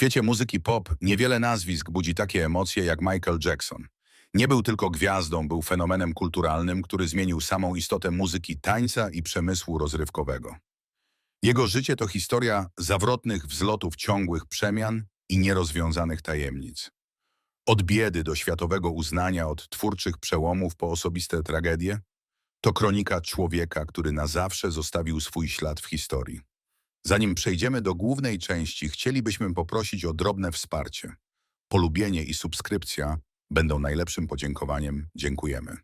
świecie muzyki pop niewiele nazwisk budzi takie emocje jak Michael Jackson. Nie był tylko gwiazdą, był fenomenem kulturalnym, który zmienił samą istotę muzyki, tańca i przemysłu rozrywkowego. Jego życie to historia zawrotnych wzlotów ciągłych przemian i nierozwiązanych tajemnic. Od biedy do światowego uznania, od twórczych przełomów po osobiste tragedie, to kronika człowieka, który na zawsze zostawił swój ślad w historii. Zanim przejdziemy do głównej części, chcielibyśmy poprosić o drobne wsparcie. Polubienie i subskrypcja będą najlepszym podziękowaniem. Dziękujemy.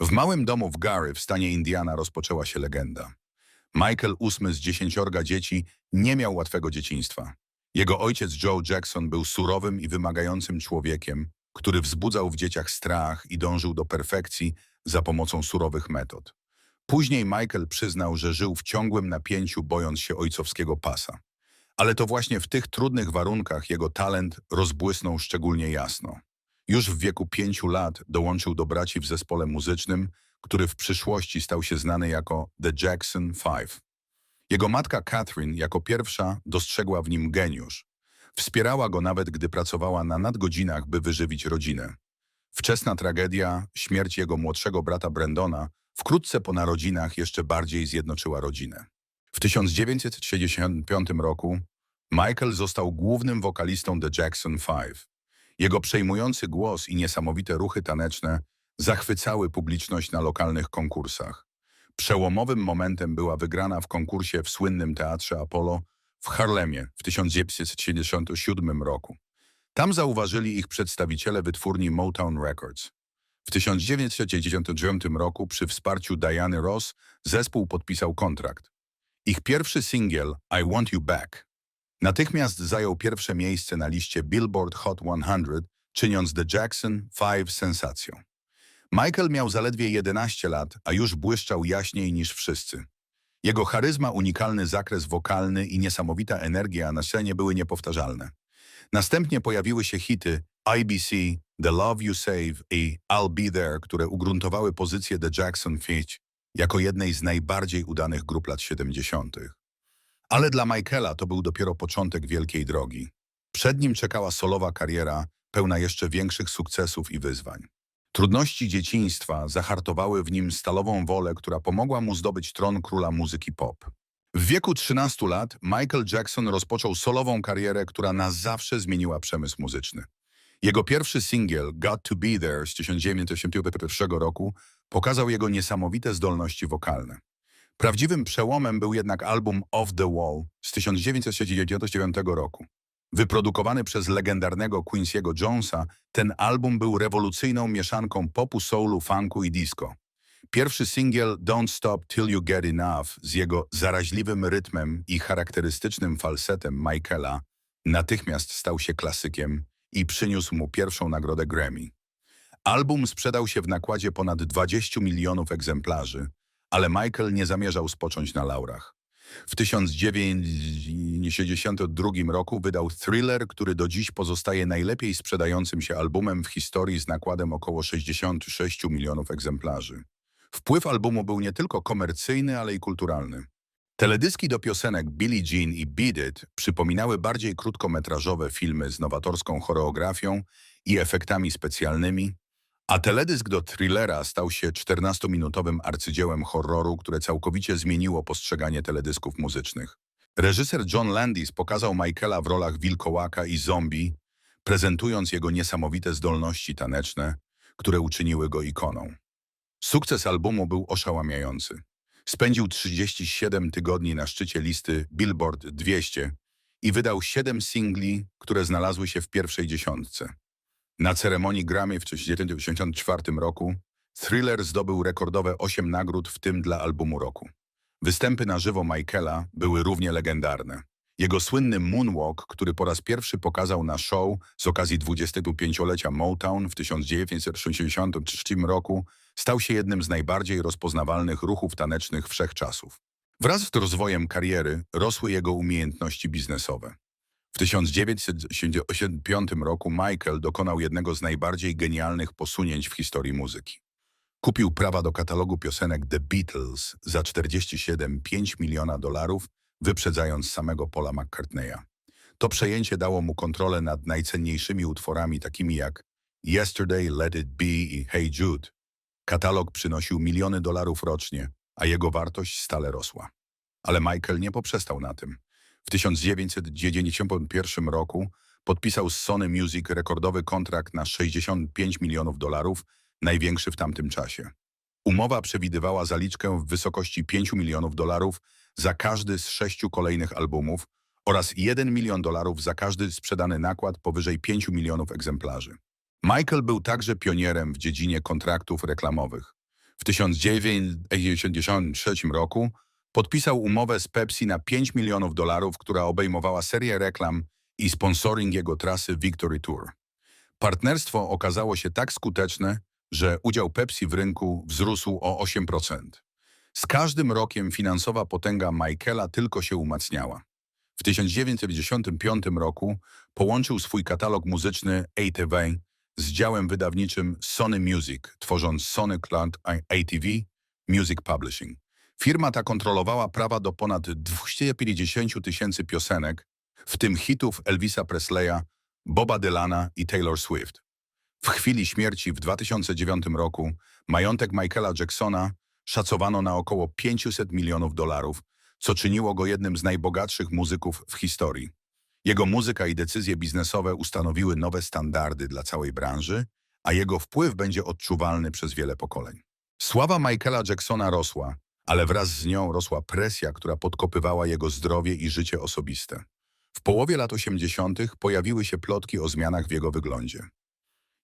W małym domu w Gary w stanie Indiana rozpoczęła się legenda. Michael VIII z dziesięciorga dzieci nie miał łatwego dzieciństwa. Jego ojciec Joe Jackson był surowym i wymagającym człowiekiem, który wzbudzał w dzieciach strach i dążył do perfekcji za pomocą surowych metod. Później Michael przyznał, że żył w ciągłym napięciu, bojąc się ojcowskiego pasa. Ale to właśnie w tych trudnych warunkach jego talent rozbłysnął szczególnie jasno. Już w wieku pięciu lat dołączył do braci w zespole muzycznym, który w przyszłości stał się znany jako The Jackson Five. Jego matka Catherine jako pierwsza dostrzegła w nim geniusz. Wspierała go nawet, gdy pracowała na nadgodzinach, by wyżywić rodzinę. Wczesna tragedia, śmierć jego młodszego brata Brendona, wkrótce po narodzinach jeszcze bardziej zjednoczyła rodzinę. W 1965 roku Michael został głównym wokalistą The Jackson Five. Jego przejmujący głos i niesamowite ruchy taneczne zachwycały publiczność na lokalnych konkursach. Przełomowym momentem była wygrana w konkursie w słynnym Teatrze Apollo w Harlemie w 1977 roku. Tam zauważyli ich przedstawiciele wytwórni Motown Records. W 1999 roku przy wsparciu Diany Ross zespół podpisał kontrakt. Ich pierwszy singiel I Want You Back natychmiast zajął pierwsze miejsce na liście Billboard Hot 100, czyniąc The Jackson 5 sensacją. Michael miał zaledwie 11 lat, a już błyszczał jaśniej niż wszyscy. Jego charyzma, unikalny zakres wokalny i niesamowita energia na scenie były niepowtarzalne. Następnie pojawiły się hity IBC, The Love You Save i I'll Be There, które ugruntowały pozycję The Jackson Five jako jednej z najbardziej udanych grup lat 70. Ale dla Michaela to był dopiero początek wielkiej drogi. Przed nim czekała solowa kariera, pełna jeszcze większych sukcesów i wyzwań. Trudności dzieciństwa zahartowały w nim stalową wolę, która pomogła mu zdobyć tron króla muzyki pop. W wieku 13 lat Michael Jackson rozpoczął solową karierę, która na zawsze zmieniła przemysł muzyczny. Jego pierwszy singiel, Got to Be There z 1981 roku, pokazał jego niesamowite zdolności wokalne. Prawdziwym przełomem był jednak album Off the Wall z 1979 roku. Wyprodukowany przez legendarnego Quincy'ego Jonesa, ten album był rewolucyjną mieszanką popu, soulu, funku i disco. Pierwszy singiel Don't Stop Till You Get Enough z jego zaraźliwym rytmem i charakterystycznym falsetem Michaela natychmiast stał się klasykiem i przyniósł mu pierwszą nagrodę Grammy. Album sprzedał się w nakładzie ponad 20 milionów egzemplarzy, ale Michael nie zamierzał spocząć na laurach. W 1962 roku wydał Thriller, który do dziś pozostaje najlepiej sprzedającym się albumem w historii z nakładem około 66 milionów egzemplarzy. Wpływ albumu był nie tylko komercyjny, ale i kulturalny. Teledyski do piosenek Billie Jean i Beat It przypominały bardziej krótkometrażowe filmy z nowatorską choreografią i efektami specjalnymi, a teledysk do thrillera stał się 14-minutowym arcydziełem horroru, które całkowicie zmieniło postrzeganie teledysków muzycznych. Reżyser John Landis pokazał Michaela w rolach wilkołaka i zombie, prezentując jego niesamowite zdolności taneczne, które uczyniły go ikoną. Sukces albumu był oszałamiający. Spędził 37 tygodni na szczycie listy Billboard 200 i wydał 7 singli, które znalazły się w pierwszej dziesiątce. Na ceremonii Grammy w 1994 roku Thriller zdobył rekordowe 8 nagród, w tym dla albumu roku. Występy na żywo Michaela były równie legendarne. Jego słynny Moonwalk, który po raz pierwszy pokazał na show z okazji 25-lecia Motown w 1963 roku, stał się jednym z najbardziej rozpoznawalnych ruchów tanecznych wszechczasów. Wraz z rozwojem kariery rosły jego umiejętności biznesowe. W 1985 roku Michael dokonał jednego z najbardziej genialnych posunięć w historii muzyki. Kupił prawa do katalogu piosenek The Beatles za 47,5 miliona dolarów, wyprzedzając samego Paula McCartneya. To przejęcie dało mu kontrolę nad najcenniejszymi utworami takimi jak Yesterday, Let It Be i Hey Jude. Katalog przynosił miliony dolarów rocznie, a jego wartość stale rosła. Ale Michael nie poprzestał na tym. W 1991 roku podpisał z Sony Music rekordowy kontrakt na 65 milionów dolarów, największy w tamtym czasie. Umowa przewidywała zaliczkę w wysokości 5 milionów dolarów za każdy z sześciu kolejnych albumów oraz 1 milion dolarów za każdy sprzedany nakład powyżej 5 milionów egzemplarzy. Michael był także pionierem w dziedzinie kontraktów reklamowych. W 1993 roku podpisał umowę z Pepsi na 5 milionów dolarów, która obejmowała serię reklam i sponsoring jego trasy Victory Tour. Partnerstwo okazało się tak skuteczne, że udział Pepsi w rynku wzrósł o 8%. Z każdym rokiem finansowa potęga Michaela tylko się umacniała. W 1995 roku połączył swój katalog muzyczny ATV z działem wydawniczym Sony Music, tworząc Sony Cloud ATV Music Publishing. Firma ta kontrolowała prawa do ponad 250 tysięcy piosenek, w tym hitów Elvisa Presleya, Boba Dylana i Taylor Swift. W chwili śmierci w 2009 roku majątek Michaela Jacksona szacowano na około 500 milionów dolarów, co czyniło go jednym z najbogatszych muzyków w historii. Jego muzyka i decyzje biznesowe ustanowiły nowe standardy dla całej branży, a jego wpływ będzie odczuwalny przez wiele pokoleń. Sława Michaela Jacksona rosła, ale wraz z nią rosła presja, która podkopywała jego zdrowie i życie osobiste. W połowie lat 80. pojawiły się plotki o zmianach w jego wyglądzie.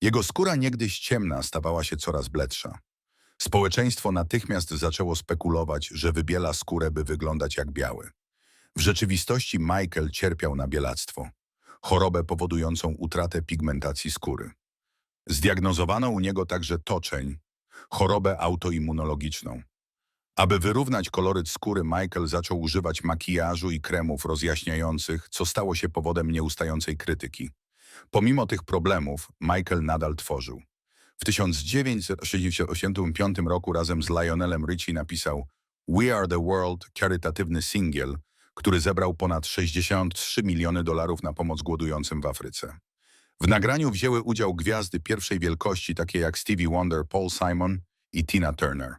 Jego skóra niegdyś ciemna stawała się coraz bledsza. Społeczeństwo natychmiast zaczęło spekulować, że wybiela skórę, by wyglądać jak biały. W rzeczywistości Michael cierpiał na bielactwo, chorobę powodującą utratę pigmentacji skóry. Zdiagnozowano u niego także toczeń, chorobę autoimmunologiczną. Aby wyrównać koloryt skóry, Michael zaczął używać makijażu i kremów rozjaśniających, co stało się powodem nieustającej krytyki. Pomimo tych problemów, Michael nadal tworzył. W 1965 roku razem z Lionelem Richie napisał We Are the World, charytatywny singiel, który zebrał ponad 63 miliony dolarów na pomoc głodującym w Afryce. W nagraniu wzięły udział gwiazdy pierwszej wielkości, takie jak Stevie Wonder, Paul Simon i Tina Turner.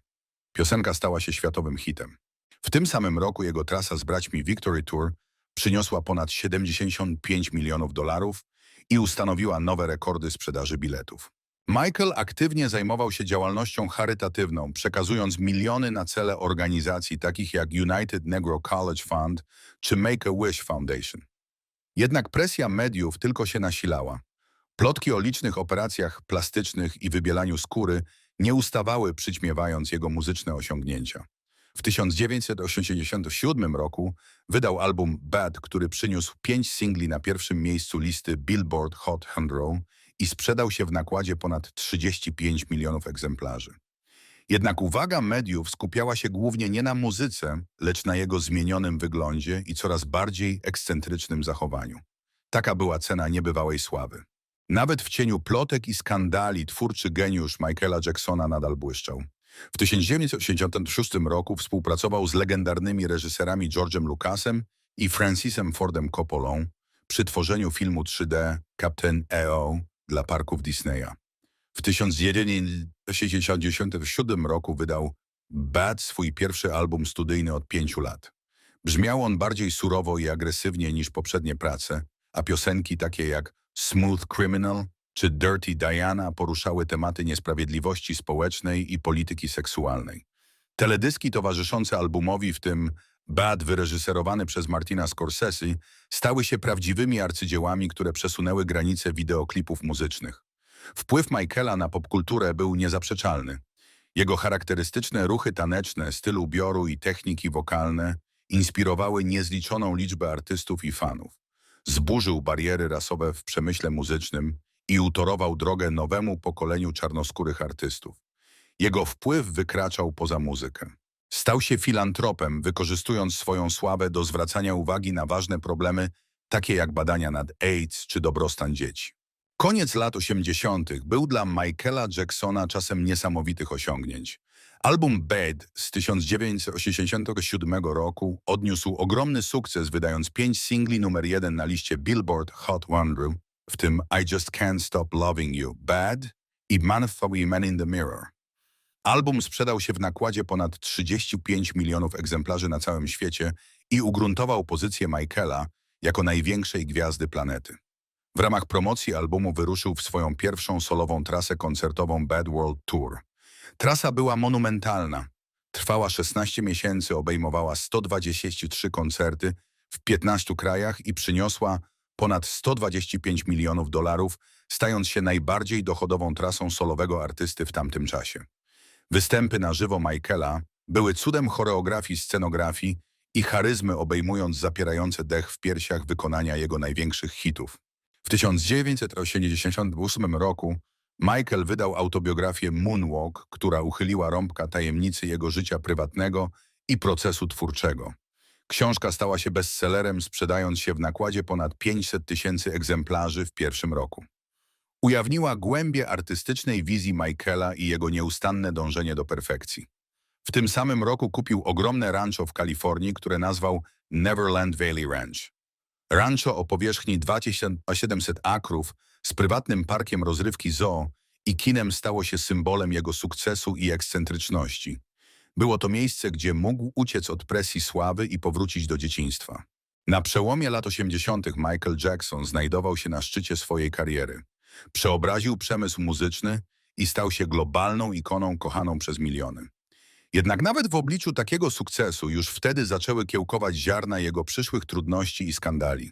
Piosenka stała się światowym hitem. W tym samym roku jego trasa z braćmi Victory Tour przyniosła ponad 75 milionów dolarów i ustanowiła nowe rekordy sprzedaży biletów. Michael aktywnie zajmował się działalnością charytatywną, przekazując miliony na cele organizacji takich jak United Negro College Fund czy Make-A-Wish Foundation. Jednak presja mediów tylko się nasilała. Plotki o licznych operacjach plastycznych i wybielaniu skóry nie ustawały, przyćmiewając jego muzyczne osiągnięcia. W 1987 roku wydał album Bad, który przyniósł pięć singli na pierwszym miejscu listy Billboard Hot 100 i sprzedał się w nakładzie ponad 35 milionów egzemplarzy. Jednak uwaga mediów skupiała się głównie nie na muzyce, lecz na jego zmienionym wyglądzie i coraz bardziej ekscentrycznym zachowaniu. Taka była cena niebywałej sławy. Nawet w cieniu plotek i skandali twórczy geniusz Michaela Jacksona nadal błyszczał. W 1986 roku współpracował z legendarnymi reżyserami George'em Lucasem i Francisem Fordem Coppolą przy tworzeniu filmu 3D Captain EO dla parków Disneya. W 1967 roku wydał Bad, swój pierwszy album studyjny od pięciu lat. Brzmiał on bardziej surowo i agresywnie niż poprzednie prace, a piosenki takie jak Smooth Criminal czy Dirty Diana poruszały tematy niesprawiedliwości społecznej i polityki seksualnej. Teledyski towarzyszące albumowi, w tym Bad wyreżyserowany przez Martina Scorsese, stały się prawdziwymi arcydziełami, które przesunęły granice wideoklipów muzycznych. Wpływ Michaela na popkulturę był niezaprzeczalny. Jego charakterystyczne ruchy taneczne, styl ubioru i techniki wokalne inspirowały niezliczoną liczbę artystów i fanów. Zburzył bariery rasowe w przemyśle muzycznym i utorował drogę nowemu pokoleniu czarnoskórych artystów. Jego wpływ wykraczał poza muzykę. Stał się filantropem, wykorzystując swoją sławę do zwracania uwagi na ważne problemy, takie jak badania nad AIDS czy dobrostan dzieci. Koniec lat 80. był dla Michaela Jacksona czasem niesamowitych osiągnięć. Album Bad z 1987 roku odniósł ogromny sukces, wydając pięć singli numer jeden na liście Billboard Hot 100, w tym I Just Can't Stop Loving You, Bad i Man in the Mirror. Album sprzedał się w nakładzie ponad 35 milionów egzemplarzy na całym świecie i ugruntował pozycję Michaela jako największej gwiazdy planety. W ramach promocji albumu wyruszył w swoją pierwszą solową trasę koncertową Bad World Tour. Trasa była monumentalna. Trwała 16 miesięcy, obejmowała 123 koncerty w 15 krajach i przyniosła ponad 125 milionów dolarów, stając się najbardziej dochodową trasą solowego artysty w tamtym czasie. Występy na żywo Michaela były cudem choreografii, scenografii i charyzmy obejmując zapierające dech w piersiach wykonania jego największych hitów. W 1988 roku Michael wydał autobiografię Moonwalk, która uchyliła rąbka tajemnicy jego życia prywatnego i procesu twórczego. Książka stała się bestsellerem, sprzedając się w nakładzie ponad 500 tysięcy egzemplarzy w pierwszym roku. Ujawniła głębie artystycznej wizji Michaela i jego nieustanne dążenie do perfekcji. W tym samym roku kupił ogromne rancho w Kalifornii, które nazwał Neverland Valley Ranch. Rancho o powierzchni 2700 akrów z prywatnym parkiem rozrywki zoo i kinem stało się symbolem jego sukcesu i ekscentryczności. Było to miejsce, gdzie mógł uciec od presji sławy i powrócić do dzieciństwa. Na przełomie lat 80. Michael Jackson znajdował się na szczycie swojej kariery. Przeobraził przemysł muzyczny i stał się globalną ikoną kochaną przez miliony. Jednak nawet w obliczu takiego sukcesu już wtedy zaczęły kiełkować ziarna jego przyszłych trudności i skandali.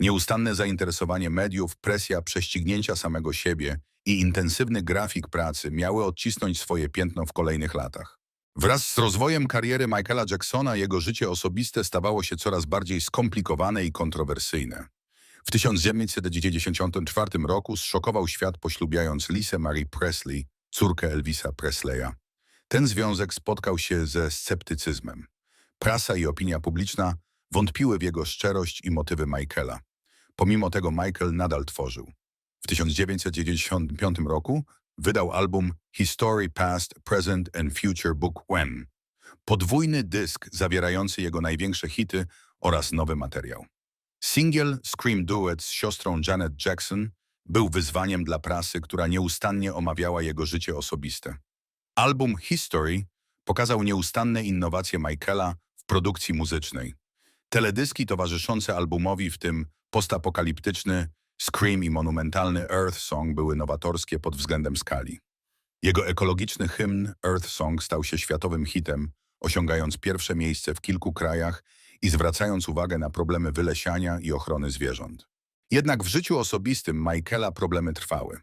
Nieustanne zainteresowanie mediów, presja prześcignięcia samego siebie i intensywny grafik pracy miały odcisnąć swoje piętno w kolejnych latach. Wraz z rozwojem kariery Michaela Jacksona jego życie osobiste stawało się coraz bardziej skomplikowane i kontrowersyjne. W 1994 roku zszokował świat poślubiając Lisę Marie Presley, córkę Elvisa Presleya. Ten związek spotkał się ze sceptycyzmem. Prasa i opinia publiczna wątpiły w jego szczerość i motywy Michaela. Pomimo tego Michael nadal tworzył. W 1995 roku wydał album History Past, Present and Future Book When. Podwójny dysk zawierający jego największe hity oraz nowy materiał. Singiel Scream Duet z siostrą Janet Jackson był wyzwaniem dla prasy, która nieustannie omawiała jego życie osobiste. Album History pokazał nieustanne innowacje Michaela w produkcji muzycznej. Teledyski towarzyszące albumowi, w tym postapokaliptyczny Scream i monumentalny Earth Song były nowatorskie pod względem skali. Jego ekologiczny hymn Earth Song stał się światowym hitem, osiągając pierwsze miejsce w kilku krajach i zwracając uwagę na problemy wylesiania i ochrony zwierząt. Jednak w życiu osobistym Michaela problemy trwały.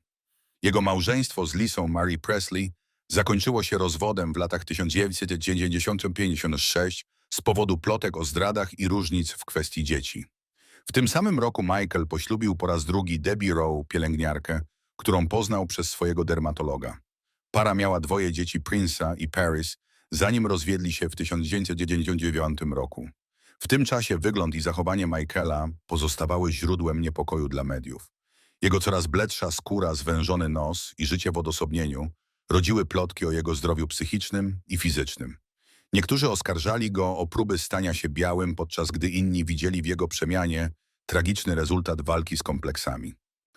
Jego małżeństwo z Lisą Marie Presley zakończyło się rozwodem w latach 1995-56 z powodu plotek o zdradach i różnic w kwestii dzieci. W tym samym roku Michael poślubił po raz drugi Debbie Rowe, pielęgniarkę, którą poznał przez swojego dermatologa. Para miała dwoje dzieci Prince'a i Paris, zanim rozwiedli się w 1999 roku. W tym czasie wygląd i zachowanie Michaela pozostawały źródłem niepokoju dla mediów. Jego coraz bledsza skóra, zwężony nos i życie w odosobnieniu rodziły plotki o jego zdrowiu psychicznym i fizycznym. Niektórzy oskarżali go o próby stania się białym, podczas gdy inni widzieli w jego przemianie tragiczny rezultat walki z kompleksami.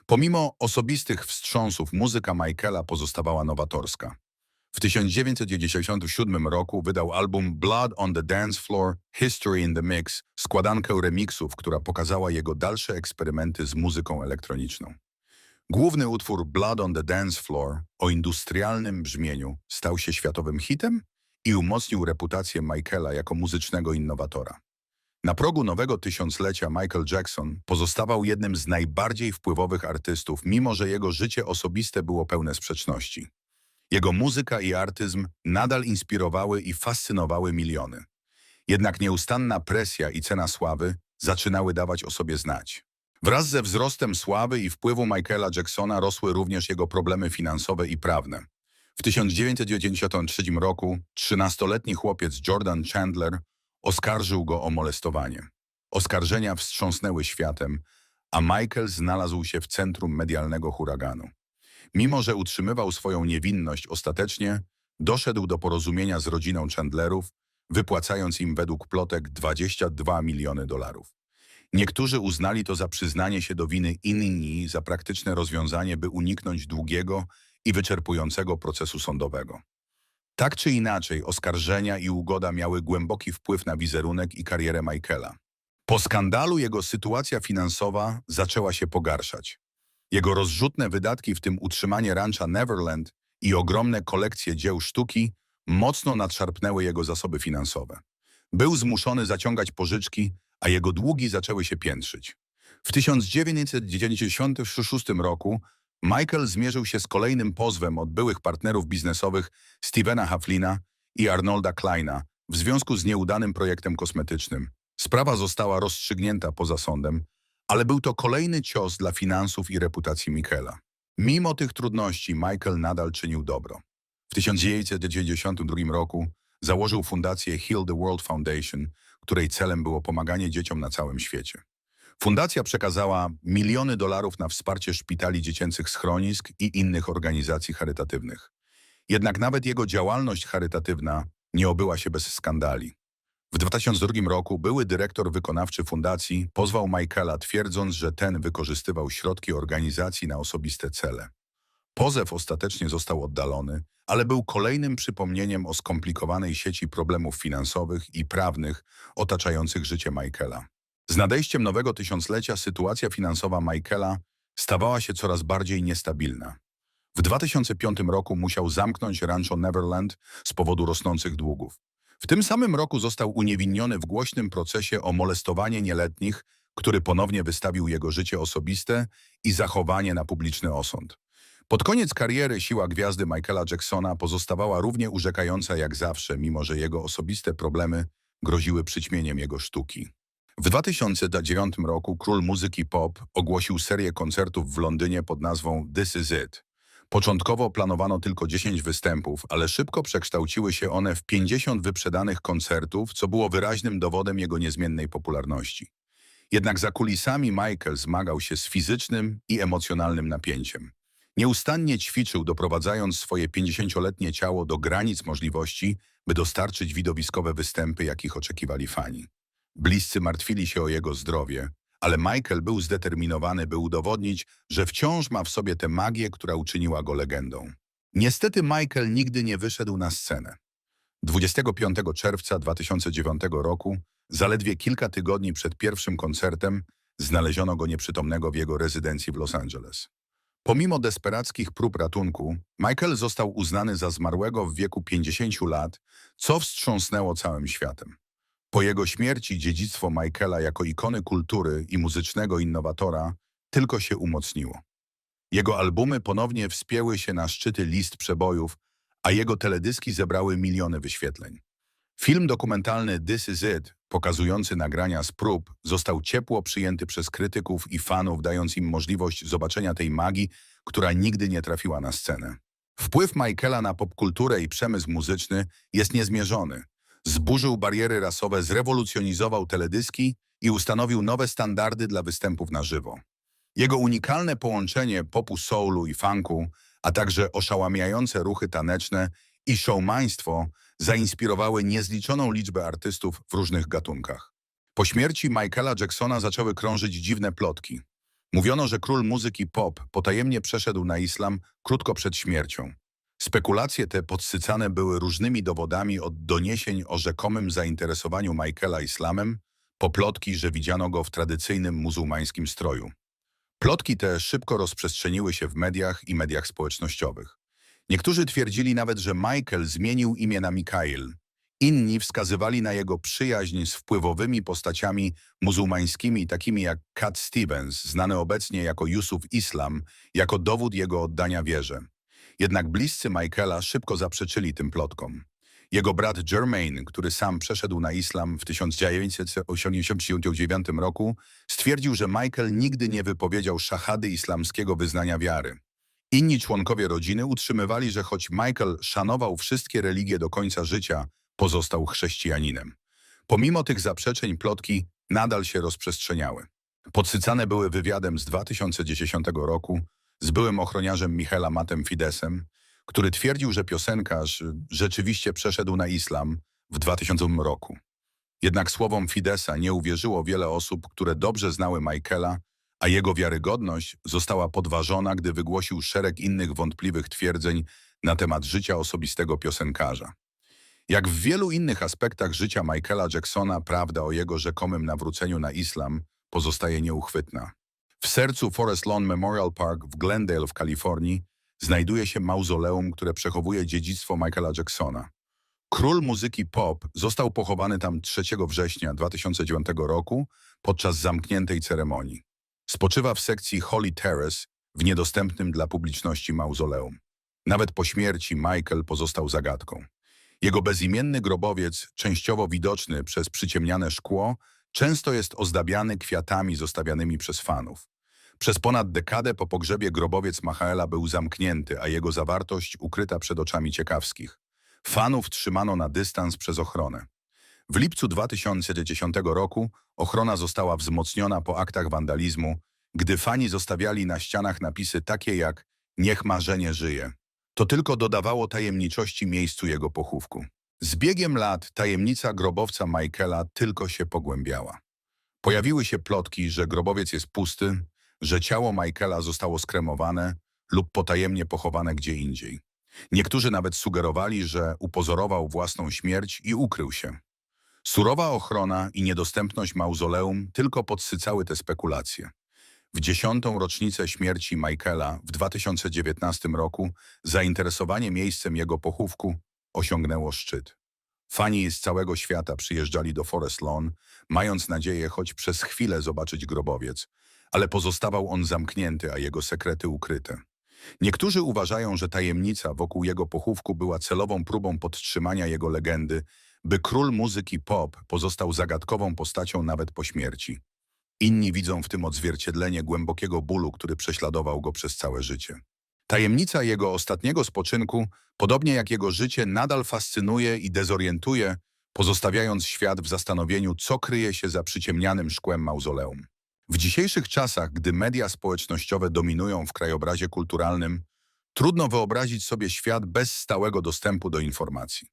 Pomimo osobistych wstrząsów muzyka Michaela pozostawała nowatorska. W 1997 roku wydał album Blood on the Dance Floor – History in the Mix, składankę remixów, która pokazała jego dalsze eksperymenty z muzyką elektroniczną. Główny utwór Blood on the Dance Floor o industrialnym brzmieniu stał się światowym hitem i umocnił reputację Michaela jako muzycznego innowatora. Na progu nowego tysiąclecia Michael Jackson pozostawał jednym z najbardziej wpływowych artystów, mimo że jego życie osobiste było pełne sprzeczności. Jego muzyka i artyzm nadal inspirowały i fascynowały miliony. Jednak nieustanna presja i cena sławy zaczynały dawać o sobie znać. Wraz ze wzrostem sławy i wpływu Michaela Jacksona rosły również jego problemy finansowe i prawne. W 1993 roku 13-letni chłopiec Jordan Chandler oskarżył go o molestowanie. Oskarżenia wstrząsnęły światem, a Michael znalazł się w centrum medialnego huraganu. Mimo, że utrzymywał swoją niewinność, ostatecznie doszedł do porozumienia z rodziną Chandlerów, wypłacając im według plotek 22 miliony dolarów. Niektórzy uznali to za przyznanie się do winy, inni za praktyczne rozwiązanie, by uniknąć długiego i wyczerpującego procesu sądowego. Tak czy inaczej, oskarżenia i ugoda miały głęboki wpływ na wizerunek i karierę Michaela. Po skandalu jego sytuacja finansowa zaczęła się pogarszać. Jego rozrzutne wydatki, w tym utrzymanie rancha Neverland i ogromne kolekcje dzieł sztuki, mocno nadszarpnęły jego zasoby finansowe. Był zmuszony zaciągać pożyczki, a jego długi zaczęły się piętrzyć. W 1996 roku Michael zmierzył się z kolejnym pozwem od byłych partnerów biznesowych Stevena Haflina i Arnolda Kleina w związku z nieudanym projektem kosmetycznym. Sprawa została rozstrzygnięta poza sądem, ale był to kolejny cios dla finansów i reputacji Michaela. Mimo tych trudności Michael nadal czynił dobro. W 1992 roku założył fundację Heal the World Foundation, której celem było pomaganie dzieciom na całym świecie. Fundacja przekazała miliony dolarów na wsparcie szpitali dziecięcych schronisk i innych organizacji charytatywnych. Jednak nawet jego działalność charytatywna nie obyła się bez skandali. W 2002 roku były dyrektor wykonawczy fundacji pozwał Michaela twierdząc, że ten wykorzystywał środki organizacji na osobiste cele. Pozew ostatecznie został oddalony, ale był kolejnym przypomnieniem o skomplikowanej sieci problemów finansowych i prawnych otaczających życie Michaela. Z nadejściem nowego tysiąclecia sytuacja finansowa Michaela stawała się coraz bardziej niestabilna. W 2005 roku musiał zamknąć rancho Neverland z powodu rosnących długów. W tym samym roku został uniewinniony w głośnym procesie o molestowanie nieletnich, który ponownie wystawił jego życie osobiste i zachowanie na publiczny osąd. Pod koniec kariery siła gwiazdy Michaela Jacksona pozostawała równie urzekająca jak zawsze, mimo że jego osobiste problemy groziły przyćmieniem jego sztuki. W 2009 roku król muzyki pop ogłosił serię koncertów w Londynie pod nazwą This Is It. Początkowo planowano tylko 10 występów, ale szybko przekształciły się one w 50 wyprzedanych koncertów, co było wyraźnym dowodem jego niezmiennej popularności. Jednak za kulisami Michael zmagał się z fizycznym i emocjonalnym napięciem. Nieustannie ćwiczył, doprowadzając swoje 50-letnie ciało do granic możliwości, by dostarczyć widowiskowe występy, jakich oczekiwali fani. Bliscy martwili się o jego zdrowie, ale Michael był zdeterminowany, by udowodnić, że wciąż ma w sobie tę magię, która uczyniła go legendą. Niestety Michael nigdy nie wyszedł na scenę. 25 czerwca 2009 roku, zaledwie kilka tygodni przed pierwszym koncertem, znaleziono go nieprzytomnego w jego rezydencji w Los Angeles. Pomimo desperackich prób ratunku, Michael został uznany za zmarłego w wieku 50 lat, co wstrząsnęło całym światem. Po jego śmierci dziedzictwo Michaela jako ikony kultury i muzycznego innowatora tylko się umocniło. Jego albumy ponownie wspięły się na szczyty list przebojów, a jego teledyski zebrały miliony wyświetleń. Film dokumentalny This Is It, pokazujący nagrania z prób, został ciepło przyjęty przez krytyków i fanów, dając im możliwość zobaczenia tej magii, która nigdy nie trafiła na scenę. Wpływ Michaela na popkulturę i przemysł muzyczny jest niezmierzony. Zburzył bariery rasowe, zrewolucjonizował teledyski i ustanowił nowe standardy dla występów na żywo. Jego unikalne połączenie popu soulu i funku, a także oszałamiające ruchy taneczne i showmaństwo zainspirowały niezliczoną liczbę artystów w różnych gatunkach. Po śmierci Michaela Jacksona zaczęły krążyć dziwne plotki. Mówiono, że król muzyki pop potajemnie przeszedł na islam krótko przed śmiercią. Spekulacje te podsycane były różnymi dowodami od doniesień o rzekomym zainteresowaniu Michaela islamem, po plotki, że widziano go w tradycyjnym muzułmańskim stroju. Plotki te szybko rozprzestrzeniły się w mediach i mediach społecznościowych. Niektórzy twierdzili nawet, że Michael zmienił imię na Mikael. Inni wskazywali na jego przyjaźń z wpływowymi postaciami muzułmańskimi, takimi jak Cat Stevens, znany obecnie jako Yusuf Islam, jako dowód jego oddania wierze. Jednak bliscy Michaela szybko zaprzeczyli tym plotkom. Jego brat Jermaine, który sam przeszedł na islam w 1989 roku, stwierdził, że Michael nigdy nie wypowiedział szachady islamskiego wyznania wiary. Inni członkowie rodziny utrzymywali, że choć Michael szanował wszystkie religie do końca życia, pozostał chrześcijaninem. Pomimo tych zaprzeczeń plotki nadal się rozprzestrzeniały. Podsycane były wywiadem z 2010 roku z byłym ochroniarzem Michela Matem Fidesem, który twierdził, że piosenkarz rzeczywiście przeszedł na islam w 2000 roku. Jednak słowom Fidesa nie uwierzyło wiele osób, które dobrze znały Michaela, a jego wiarygodność została podważona, gdy wygłosił szereg innych wątpliwych twierdzeń na temat życia osobistego piosenkarza. Jak w wielu innych aspektach życia Michaela Jacksona, prawda o jego rzekomym nawróceniu na islam pozostaje nieuchwytna. W sercu Forest Lawn Memorial Park w Glendale w Kalifornii znajduje się mauzoleum, które przechowuje dziedzictwo Michaela Jacksona. Król muzyki pop został pochowany tam 3 września 2009 roku podczas zamkniętej ceremonii. Spoczywa w sekcji Holy Terrace w niedostępnym dla publiczności mauzoleum. Nawet po śmierci Michael pozostał zagadką. Jego bezimienny grobowiec, częściowo widoczny przez przyciemniane szkło, często jest ozdabiany kwiatami zostawianymi przez fanów. Przez ponad dekadę po pogrzebie grobowiec Machaela był zamknięty, a jego zawartość ukryta przed oczami ciekawskich. Fanów trzymano na dystans przez ochronę. W lipcu 2010 roku ochrona została wzmocniona po aktach wandalizmu, gdy fani zostawiali na ścianach napisy takie jak Niech marzenie żyje. To tylko dodawało tajemniczości miejscu jego pochówku. Z biegiem lat tajemnica grobowca Michaela tylko się pogłębiała. Pojawiły się plotki, że grobowiec jest pusty, że ciało Michaela zostało skremowane lub potajemnie pochowane gdzie indziej. Niektórzy nawet sugerowali, że upozorował własną śmierć i ukrył się. Surowa ochrona i niedostępność mauzoleum tylko podsycały te spekulacje. W dziesiątą rocznicę śmierci Michaela w 2019 roku zainteresowanie miejscem jego pochówku osiągnęło szczyt. Fani z całego świata przyjeżdżali do Forest Lawn, mając nadzieję choć przez chwilę zobaczyć grobowiec, ale pozostawał on zamknięty, a jego sekrety ukryte. Niektórzy uważają, że tajemnica wokół jego pochówku była celową próbą podtrzymania jego legendy, by król muzyki pop pozostał zagadkową postacią nawet po śmierci. Inni widzą w tym odzwierciedlenie głębokiego bólu, który prześladował go przez całe życie. Tajemnica jego ostatniego spoczynku, podobnie jak jego życie, nadal fascynuje i dezorientuje, pozostawiając świat w zastanowieniu, co kryje się za przyciemnianym szkłem mauzoleum. W dzisiejszych czasach, gdy media społecznościowe dominują w krajobrazie kulturalnym, trudno wyobrazić sobie świat bez stałego dostępu do informacji.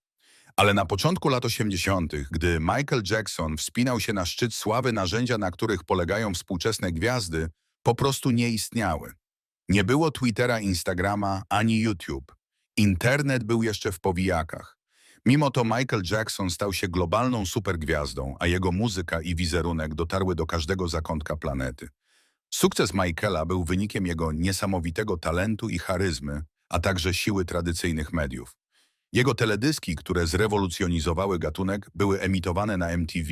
Ale na początku lat 80., gdy Michael Jackson wspinał się na szczyt sławy, narzędzia, na których polegają współczesne gwiazdy, po prostu nie istniały. Nie było Twittera, Instagrama ani YouTube. Internet był jeszcze w powijakach. Mimo to Michael Jackson stał się globalną supergwiazdą, a jego muzyka i wizerunek dotarły do każdego zakątka planety. Sukces Michaela był wynikiem jego niesamowitego talentu i charyzmy, a także siły tradycyjnych mediów. Jego teledyski, które zrewolucjonizowały gatunek, były emitowane na MTV,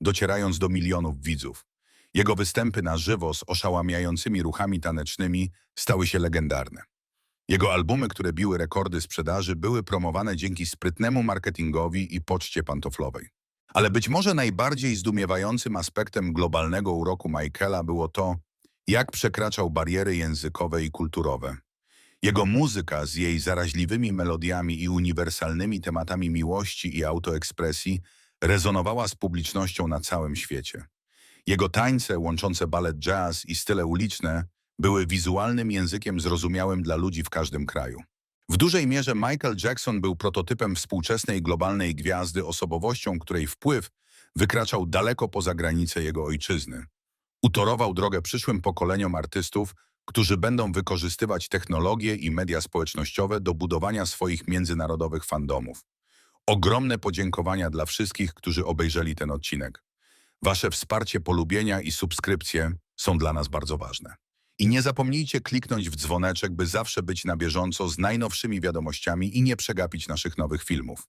docierając do milionów widzów. Jego występy na żywo z oszałamiającymi ruchami tanecznymi stały się legendarne. Jego albumy, które biły rekordy sprzedaży, były promowane dzięki sprytnemu marketingowi i poczcie pantoflowej. Ale być może najbardziej zdumiewającym aspektem globalnego uroku Michaela było to, jak przekraczał bariery językowe i kulturowe. Jego muzyka z jej zaraźliwymi melodiami i uniwersalnymi tematami miłości i autoekspresji rezonowała z publicznością na całym świecie. Jego tańce łączące balet jazz i style uliczne były wizualnym językiem zrozumiałym dla ludzi w każdym kraju. W dużej mierze Michael Jackson był prototypem współczesnej globalnej gwiazdy, osobowością, której wpływ wykraczał daleko poza granice jego ojczyzny. Utorował drogę przyszłym pokoleniom artystów, którzy będą wykorzystywać technologie i media społecznościowe do budowania swoich międzynarodowych fandomów. Ogromne podziękowania dla wszystkich, którzy obejrzeli ten odcinek. Wasze wsparcie, polubienia i subskrypcje są dla nas bardzo ważne. I nie zapomnijcie kliknąć w dzwoneczek, by zawsze być na bieżąco z najnowszymi wiadomościami i nie przegapić naszych nowych filmów.